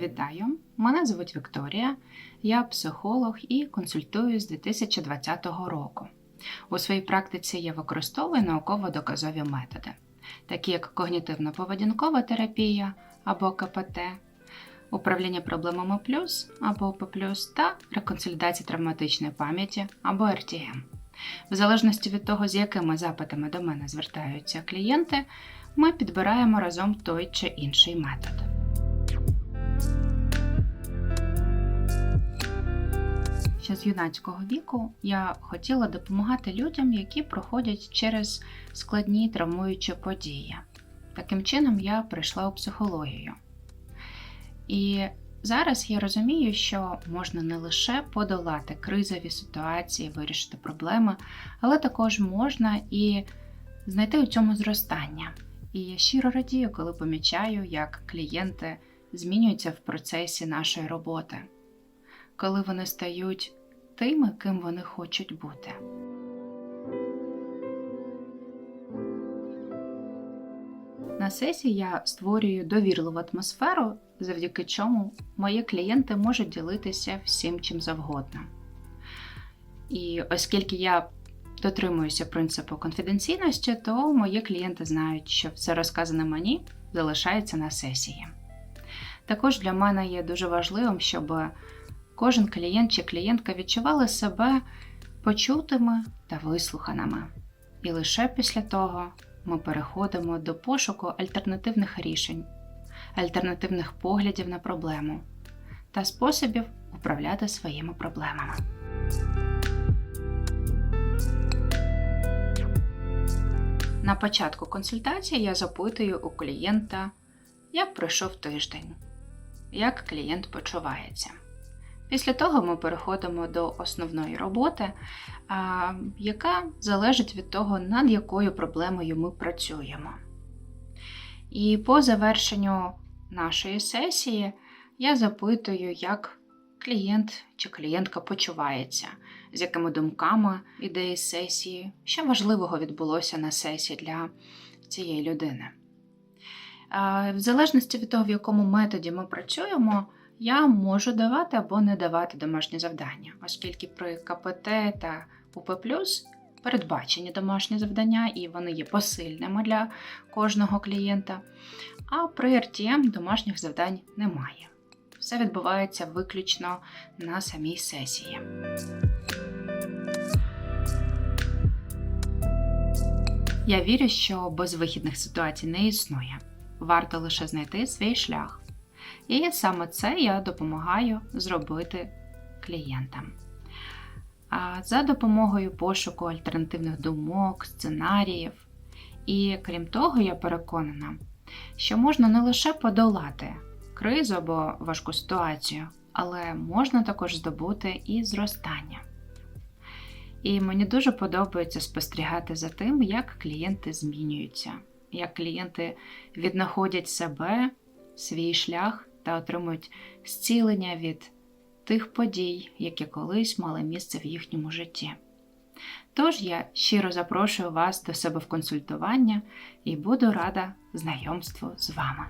Вітаю! Мене звуть Вікторія, я психолог і консультую з 2020 року. У своїй практиці я використовую науково-доказові методи, такі як когнітивно-поведінкова терапія або КПТ, управління проблемами плюс або ОП+, та реконсолідація травматичної пам'яті або РТМ. В залежності від того, з якими запитами до мене звертаються клієнти, ми підбираємо разом той чи інший метод. Ще з юнацького віку я хотіла допомагати людям, які проходять через складні травмуючі події. Таким чином, я прийшла у психологію. І зараз я розумію, що можна не лише подолати кризові ситуації, вирішити проблеми, але також можна і знайти у цьому зростання. І я щиро радію, коли помічаю, як клієнти змінюються в процесі нашої роботи, коли вони стають тими, ким вони хочуть бути. На сесії я створюю довірливу атмосферу, завдяки чому мої клієнти можуть ділитися всім чим завгодно. І оскільки я дотримуюся принципу конфіденційності, то мої клієнти знають, що все розказане мені залишається на сесії. Також для мене є дуже важливим, щоб кожен клієнт чи клієнтка відчували себе почутими та вислуханими. І лише після того ми переходимо до пошуку альтернативних рішень, альтернативних поглядів на проблему та способів управляти своїми проблемами. На початку консультації я запитую у клієнта, як пройшов тиждень, як клієнт почувається. Після того ми переходимо до основної роботи, яка залежить від того, над якою проблемою ми працюємо. І по завершенню нашої сесії я запитую, як клієнт чи клієнтка почувається, з якими думками ідеї сесії, що важливого відбулося на сесії для цієї людини. В залежності від того, в якому методі ми працюємо, я можу давати або не давати домашні завдання, оскільки при КПТ та УП передбачені домашні завдання, і вони є посильними для кожного клієнта. А при РТМ домашніх завдань немає. Все відбувається виключно на самій сесії. Я вірю, що безвихідних ситуацій не існує. Варто лише знайти свій шлях. І саме це я допомагаю зробити клієнтам. За допомогою пошуку альтернативних думок, сценаріїв. І крім того, я переконана, що можна не лише подолати кризу або важку ситуацію, але можна також здобути і зростання. І мені дуже подобається спостерігати за тим, як клієнти змінюються, як клієнти віднаходять себе, свій шлях та отримують зцілення від тих подій, які колись мали місце в їхньому житті. Тож я щиро запрошую вас до себе в консультування і буду рада знайомству з вами.